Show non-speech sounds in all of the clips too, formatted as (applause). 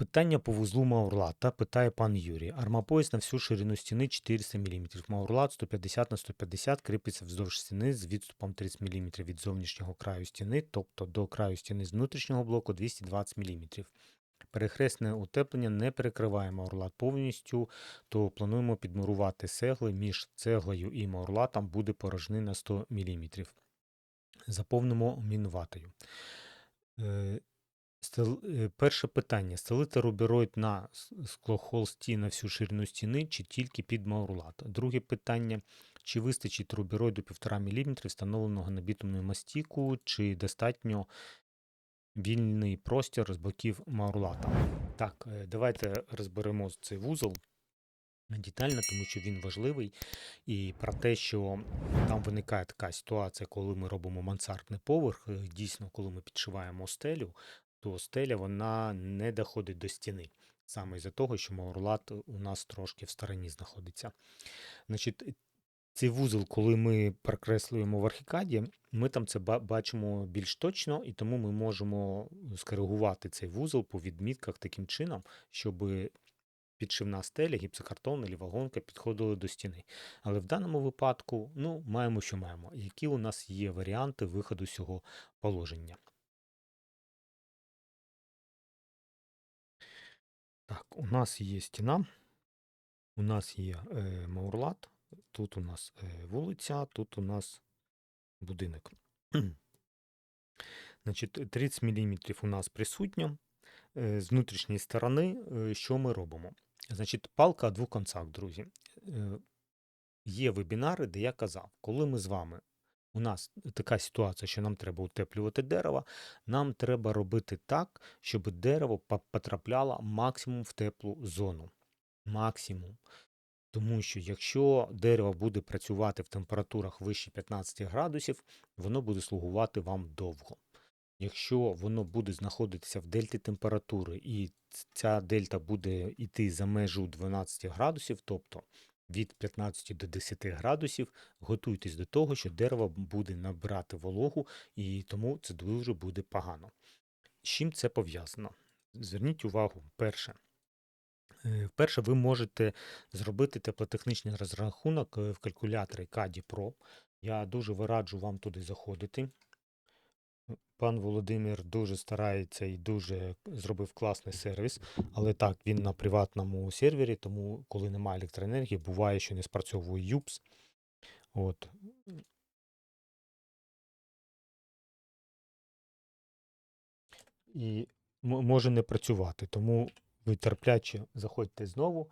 Питання по вузлу Маурлата питає пан Юрій. Армапояс на всю ширину стіни 400 мм. Маурлат 150 на 150 кріпиться вздовж стіни з відступом 30 мм від зовнішнього краю стіни, тобто до краю стіни з внутрішнього блоку 220 мм. Перехресне утеплення не перекриває маурлат повністю, то плануємо підмурувати сегли. Між цеглою і маурлатом буде порожнина 100 мм. Заповнимо мінватою. Стел... е, Перше питання. Стелити рубероїд на склохолсті на всю ширину стіни чи тільки під маурлат? Друге питання. Чи вистачить рубероїду 1,5 мм встановленого на бітумну мастіку, чи достатньо вільний простір з боків маурлата? Так, е, давайте розберемо цей вузол детально, тому що він важливий. І про те, що там виникає така ситуація, коли ми робимо мансардний поверх, е, дійсно, коли ми підшиваємо стелю, то стеля вона не доходить до стіни. Саме із-за того, що маурлат у нас трошки в стороні знаходиться. Значить, цей вузол, коли ми прокреслюємо в архікаді, ми там це бачимо більш точно, і тому ми можемо скоригувати цей вузол по відмітках таким чином, щоб підшивна стеля, гіпсокартон і вагонка підходили до стіни. Але в даному випадку, ну, маємо, що маємо. Які у нас є варіанти виходу з цього положення? Так, у нас є стіна, у нас є е, маурлат, тут у нас е, вулиця, тут у нас будинок. Значить, 30 мм у нас присутньо. Е, З внутрішньої сторони, е, що ми робимо? Значить, палка двох концах, друзі. Е, Є вебінари, де я казав, коли ми з вами, у нас така ситуація, що нам треба утеплювати дерево, нам треба робити так, щоб дерево потрапляло максимум в теплу зону. Максимум. Тому що якщо дерево буде працювати в температурах вище 15 градусів, воно буде слугувати вам довго. Якщо воно буде знаходитися в дельті температури і ця дельта буде йти за межу 12 градусів, тобто від 15 до 10 градусів, готуйтесь до того, що дерево буде набирати вологу, і тому це дуже буде погано. З чим це пов'язано? Зверніть увагу, перше. Е, Вперше ви можете зробити теплотехнічний розрахунок е, в калькуляторі CADI Pro. Я дуже вираджу вам туди заходити. Пан Володимир дуже старається і дуже зробив класний сервіс, але так, він на приватному сервері, тому коли немає електроенергії, буває, що не спрацьовує UPS. От. І може не працювати. Тому ви терпляче заходьте знову,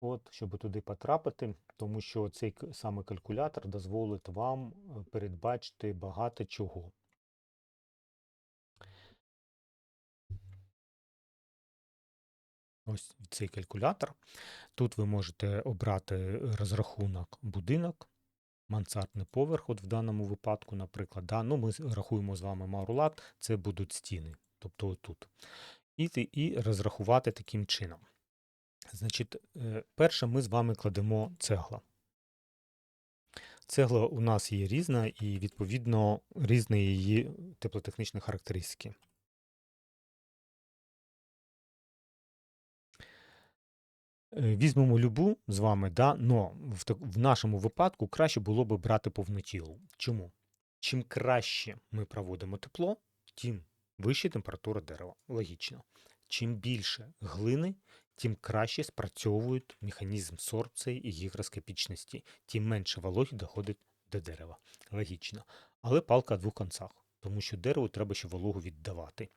от, щоб туди потрапити, тому що цей саме калькулятор дозволить вам е, передбачити багато чого. Ось цей калькулятор. Тут ви можете обрати розрахунок будинок, мансардний поверх, от в даному випадку, наприклад. Да? Ну, ми рахуємо з вами маурлат, це будуть стіни, тобто отут. І, і розрахувати таким чином. Значить, е, перше ми з вами кладемо цегла. Цегла у нас є різна і, відповідно, різні її теплотехнічні характеристики. Візьмемо любу з вами, да, но в, так- в нашому випадку краще було би брати повнотілу. Чому? Чим краще ми проводимо тепло, тим вища температура дерева. Логічно. Чим більше глини, тим краще спрацьовують механізм сорбції і гігроскопічності, тим менше вологі доходить до дерева. Логічно. Але палка о двох концах, тому що дереву треба ще вологу віддавати.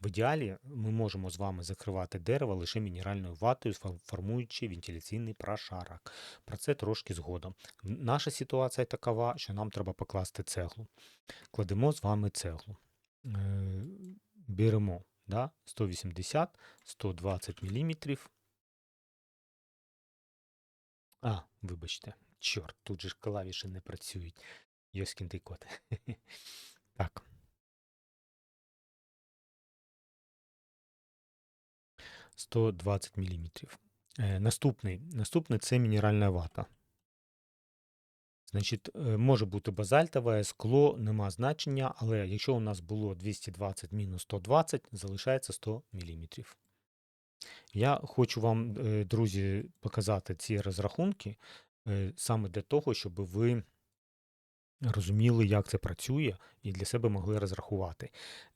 В ідеалі ми можемо з вами закривати дерево лише мінеральною ватою, формуючи вентиляційний прошарок. Про це трошки згодом. Наша ситуація такова, що нам треба покласти цеглу. Кладемо з вами цеглу. Е, Беремо да, 180, 120 мм. А, вибачте, чорт, тут же ж клавіші не працюють. Йоскін ти кот. (laughs) Так. – 120 мм. Е, наступний, наступний це мінеральна вата. Значить, е, може бути базальтове, скло, нема значення, але якщо у нас було 220 мінус 120, залишається 100 мм. Я хочу вам, е, друзі, показати ці розрахунки саме для того, щоб ви розуміли, як це працює, і для себе могли розрахувати.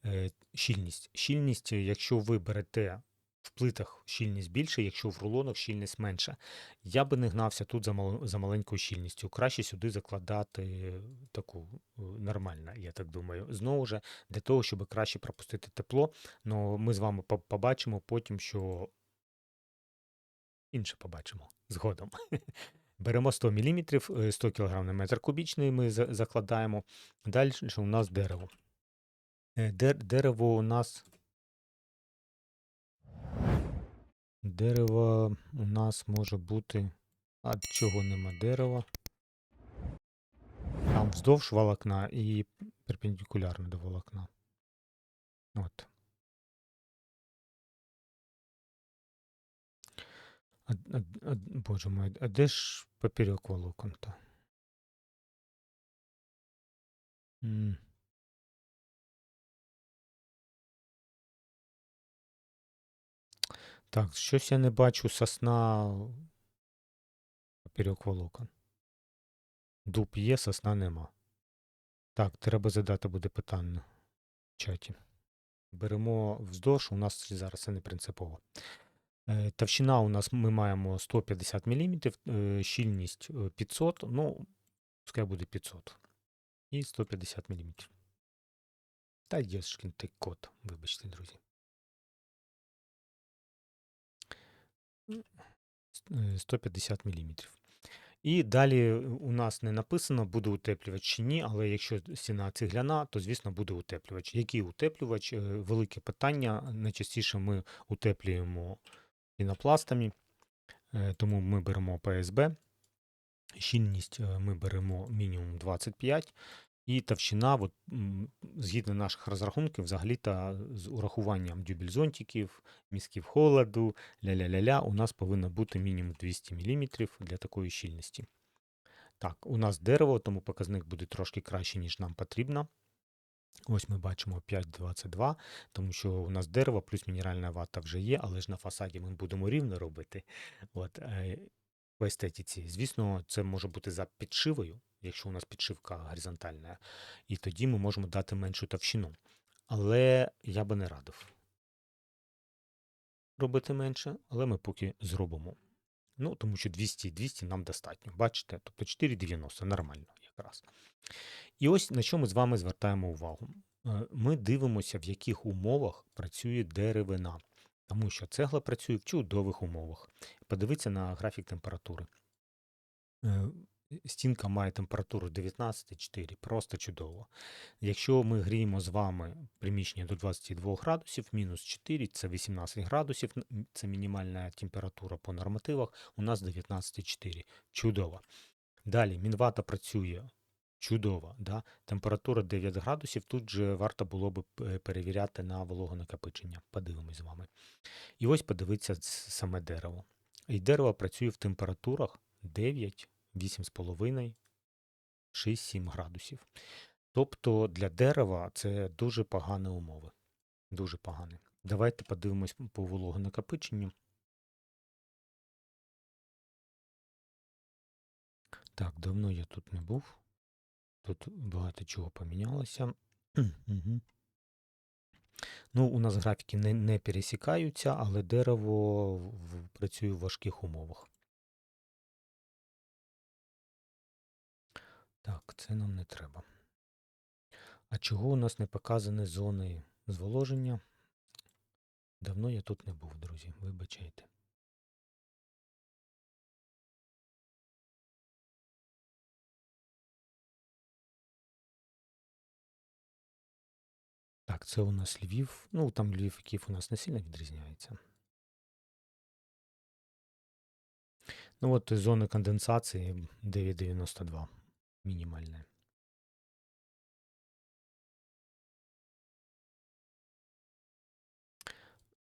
Е, Щільність. Щільність, якщо ви берете в плитах щільність більше, якщо в рулонах щільність менша. Я би не гнався тут за за маленькою щільністю. Краще сюди закладати таку е, нормальну, я так думаю. Знову ж, для того, щоб краще пропустити тепло. Ну, ми з вами побачимо потім, що інше побачимо згодом. (laughs) Беремо 100 мм, 100 кг на метр кубічний ми закладаємо. Далі у нас дерево. Е, дер- Дерево у нас. Дерево у нас може бути. А чого нема дерева? Там вздовж волокна і перпендикулярно до волокна. От. А, а, а, боже мой, а де ж поперек волокон-то? М. Так, щось я не бачу сосна поперек волокон. Дуб є, сосна нема. Так, треба задати буде питання в чаті. Беремо вздовж, у нас зараз це не принципово. Е, Товщина у нас ми маємо 150 мм, щільність е, 500, ну, пускай буде 500. І 150 мм. Та є ж ти код, вибачте, друзі. Е, 150 мм. І далі у нас не написано, буде утеплювач чи ні, але якщо стіна цегляна, то звісно буде утеплювач. Який утеплювач? Е, Велике питання. Найчастіше ми утеплюємо пінопластами, е, тому ми беремо ПСБ. Щільність е, ми беремо мінімум 25. І товщина, от, згідно наших розрахунків, взагалі-то з урахуванням дюбельзонтиків, місків холоду, ля-ля-ля-ля, у нас повинно бути мінімум 200 мм для такої щільності. Так, у нас дерево, тому показник буде трошки краще, ніж нам потрібно. Ось ми бачимо 5,22, тому що у нас дерево плюс мінеральна вата вже є, але ж на фасаді ми будемо рівно робити. От, е, в естетиці. Звісно, це може бути за підшивою, якщо у нас підшивка горизонтальна, і тоді ми можемо дати меншу товщину. Але я би не радив робити менше, але ми поки зробимо. Ну, тому що 200 і 200 нам достатньо. Бачите? Тобто 4,90 нормально якраз. І ось на що ми з вами звертаємо увагу. Е, Ми дивимося, в яких умовах працює деревина. Тому що цегла працює в чудових умовах. Подивіться на графік температури. Е, Стінка має температуру 19,4, просто чудово. Якщо ми гріємо з вами приміщення до 22 градусів, мінус 4 це 18 градусів, це мінімальна температура по нормативах, у нас 19,4. Чудово. Далі мінвата працює чудово. Да? Температура 9 градусів, тут же варто було б е, перевіряти на вологонакопичення. Подивимось з вами. І ось подивіться с- саме дерево. І дерево працює в температурах 9, 8,5, 6-7 градусів. Тобто для дерева це дуже погані умови. Дуже погані. Давайте подивимось по вологонакопиченню. Так, давно я тут не був. Тут багато чого помінялося. (clears throat) Мгм. Ну, у нас графіки не, не пересікаються, але дерево в- в- працює в важких умовах. Так, це нам не треба. А чого у нас не показані зони зволоження? Давно я тут не був, друзі, вибачайте. Так, це у нас Львів. Ну, там Львів і Київ у нас не сильно відрізняється. Ну от зона конденсації 9,92 мінімальна.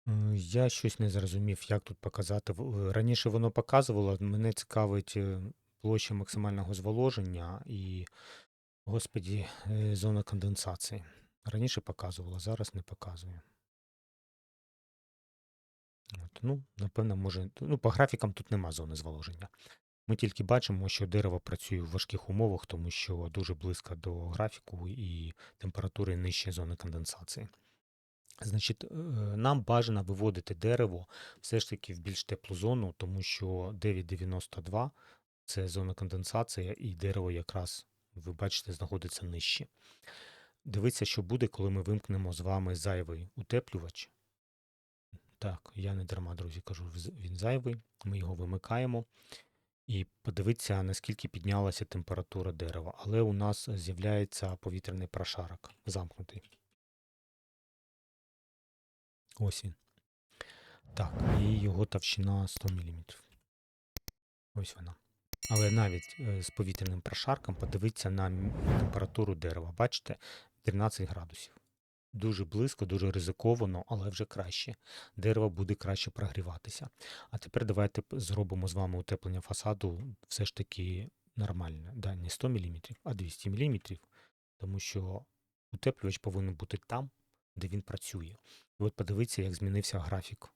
Е, Я щось не зрозумів, як тут показати. Е, Раніше воно показувало, мене цікавить е, площа максимального зволоження і, господі, е, зона конденсації. Раніше показувало, зараз не показує. От, ну, напевно, може, ну, по графікам тут нема зони зволоження. Ми тільки бачимо, що дерево працює в важких умовах, тому що дуже близько до графіку і температури нижче зони конденсації. Значить, е, нам бажано виводити дерево все ж таки в більш теплу зону, тому що 9,92 це зона конденсації, і дерево якраз, ви бачите, знаходиться нижче. Дивіться, що буде, коли ми вимкнемо з вами зайвий утеплювач. Так, я не дарма, друзі, кажу, він зайвий. Ми його вимикаємо. І подивіться, наскільки піднялася температура дерева. Але у нас з'являється повітряний прошарок замкнутий. Ось він. Так, і його товщина 100 мм. Ось вона. Але навіть е, з повітряним прошарком подивіться на температуру дерева. Бачите, 13 градусів. Дуже близько, дуже ризиковано, але вже краще. Дерево буде краще прогріватися. А тепер давайте зробимо з вами утеплення фасаду все ж таки нормальне. Да, не 100 мм, а 200 мм, тому що утеплювач повинен бути там, де він працює. І от подивіться, як змінився графік.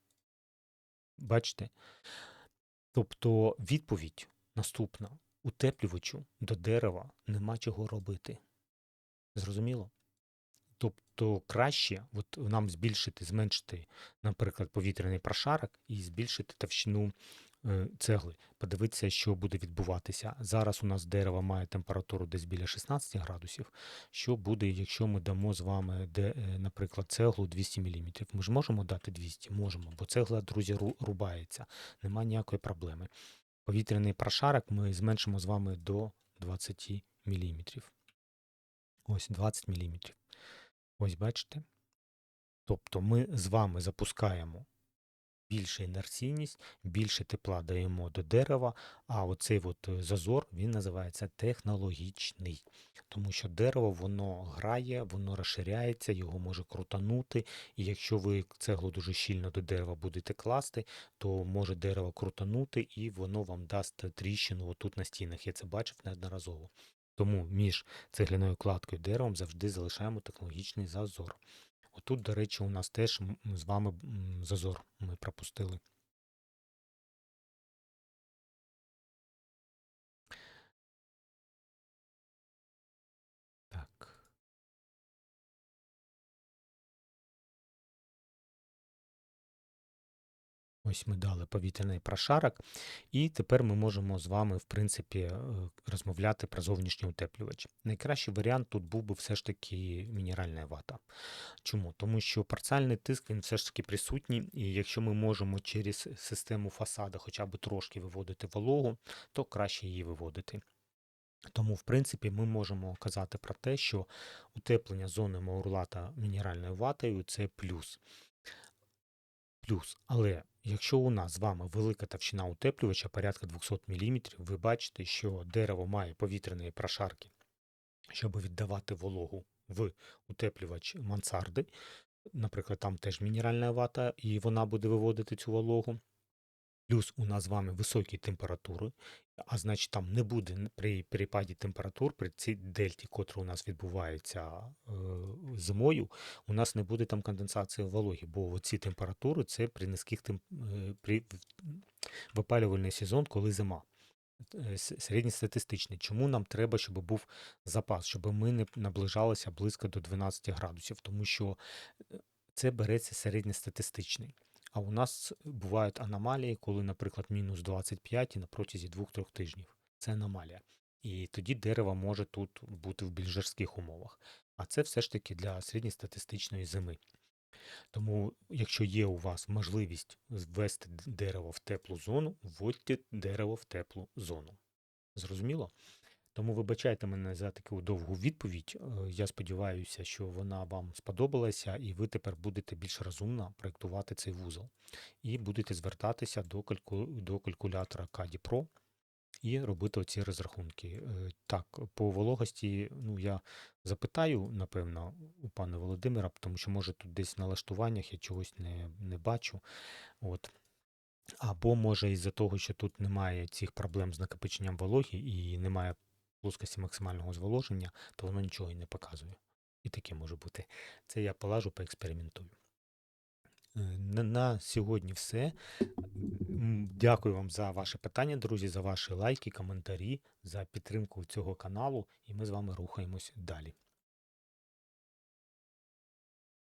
Бачите? Тобто відповідь наступна: утеплювачу до дерева нема чого робити. Зрозуміло? Тобто краще от нам збільшити, зменшити, наприклад, повітряний прошарок і збільшити товщину е, цегли. Подивитися, що буде відбуватися. Зараз у нас дерево має температуру десь біля 16 градусів. Що буде, якщо ми дамо з вами, де, е, наприклад, цеглу 200 мм? Ми ж можемо дати 200? Можемо, бо цегла, друзі, рубається. Нема ніякої проблеми. Повітряний прошарок ми зменшимо з вами до 20 мм. Ось 20 мм. Ось бачите? Тобто ми з вами запускаємо більше інерційність, більше тепла даємо до дерева, а оцей от е, зазор він називається технологічний. Тому що дерево воно грає, воно розширяється, його може крутанути. І якщо ви цеглу дуже щільно до дерева будете класти, то може дерево крутанути і воно вам дасть тріщину отут на стінах. Я це бачив неодноразово. Тому між цегляною кладкою і деревом завжди залишаємо технологічний зазор. Отут, до речі, у нас теж з вами зазор ми пропустили. Ось ми дали повітряний прошарок, і тепер ми можемо з вами, в принципі, е, розмовляти про зовнішній утеплювач. Найкращий варіант тут був би все ж таки мінеральна вата. Чому? Тому що парціальний тиск він все ж таки присутній, і якщо ми можемо через систему фасада хоча б трошки виводити вологу, то краще її виводити. Тому, в принципі, ми можемо казати про те, що утеплення зони маурлата мінеральною ватою це плюс. Плюс, але якщо у нас з вами велика товщина утеплювача, порядка 200 мм, ви бачите, що дерево має повітряні прошарки, щоб віддавати вологу в утеплювач мансарди. Наприклад, там теж мінеральна вата, і вона буде виводити цю вологу. Плюс у нас з вами високі температури, а значить там не буде при перепаді температур, при цій дельті, котра у нас відбувається е, зимою, у нас не буде там конденсації вологи, бо ці температури це при низьких тем... е, при випалювальний сезон, коли зима. Е, Середньостатистичний. Чому нам треба, щоб був запас, щоб ми не наближалися близько до 12 градусів, тому що е, це береться середньостатистичний. А у нас бувають аномалії, коли, наприклад, мінус 25 і на протязі 2-3 тижнів. Це аномалія. І тоді дерево може тут бути в більш жорстких умовах. А це все ж таки для середньостатистичної зими. Тому, якщо є у вас можливість ввести дерево в теплу зону, вводьте дерево в теплу зону. Зрозуміло? Тому вибачайте мене за таку довгу відповідь. Е, Я сподіваюся, що вона вам сподобалася, і ви тепер будете більш розумно проєктувати цей вузол. І будете звертатися до, кальку... до калькулятора CADI Pro і робити оці розрахунки. Е, Так, по вологості, ну я запитаю, напевно, у пана Володимира, тому що може тут десь налаштуваннях я чогось не, не бачу. От. Або може із-за того, що тут немає цих проблем з накопиченням вологи і немає плоскості максимального зволоження, то воно нічого і не показує. І таке може бути. Це я полажу, поекспериментую. Е, На, сьогодні все. Дякую вам за ваше питання, друзі, за ваші лайки, коментарі, за підтримку цього каналу. І ми з вами рухаємось далі.